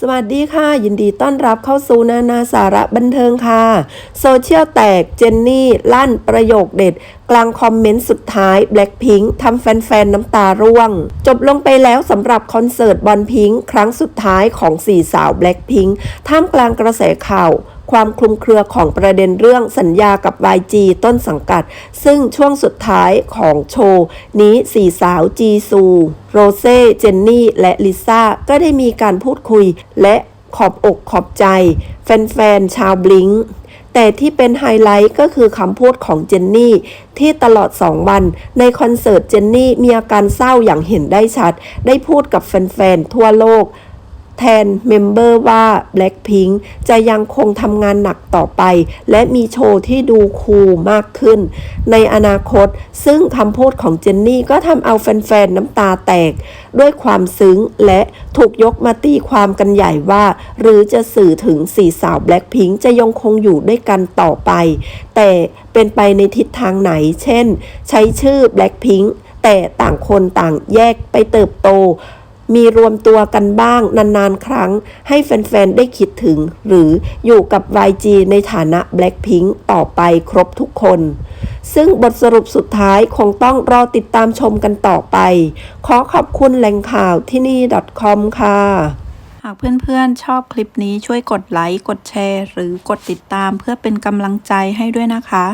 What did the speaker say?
สวัสดีค่ะ ยินดีต้อนรับเข้าสู่นานาสาระบันเทิงค่ะ โซเชียลแตกเจนนี่ลั่นประโยคเด็ด กลางคอมเมนต์สุดท้าย Blackpink ทำแฟนๆ น้ำตาร่วง จบลงไปแล้วสำหรับคอนเสิร์ตบอลพิงค์ครั้งสุดท้ายของสี่สาว Blackpink ท่ามกลางกระแสข่าว ความคลุมเครือของประเด็นเรื่องสัญญากับ YG ต้นสังกัด ซึ่งช่วงสุดท้ายของโชว์ นี้สี่สาวจีซู โรเซ่ เจนนี่ และลิซ่า ก็ได้มีการพูดคุย และขอบอกขอบใจ แฟนๆ ชาวบลิงแต่ที่เป็นไฮไลท์ก็คือคำพูดของเจนนี่ ที่ตลอด 2 วัน ในคอนเสิร์ตเจนนี่มีอาการเศร้าอย่างเห็นได้ชัด ได้พูดกับแฟนๆ ทั่วโลก แทนเมมเบอร์ว่า Blackpink จะยังคงทำงานหนักต่อไป และมีโชว์ที่ดูคูลมากขึ้น ในอนาคต ซึ่งคำพูดของเจนนี่ก็ทำเอาแฟนๆ น้ำตาแตก ด้วยความซึ้งและถูกยกมาตีความกันใหญ่ว่า หรือจะสื่อถึงสี่สาว Blackpink จะยังคงอยู่ด้วยกันต่อไป แต่เป็นไปในทิศทางไหน เช่น ใช้ชื่อ Blackpink แต่ต่างคนต่างแยกไปเติบโต มีรวมตัวกันบ้างนานๆ ครั้ง ให้แฟน ๆ ได้คิดถึง หรืออยู่กับ YG ในฐานะ Blackpink ต่อไปครบทุกคน ซึ่งบทสรุปสุดท้ายคงต้องรอติดตามชมกันต่อไป ขอขอบคุณแหล่งข่าวที่นี่ .com ค่ะ หากเพื่อนๆ ชอบคลิปนี้ช่วยกดไลค์ กดแชร์ หรือกดติดตามเพื่อเป็นกำลังใจให้ด้วยนะคะ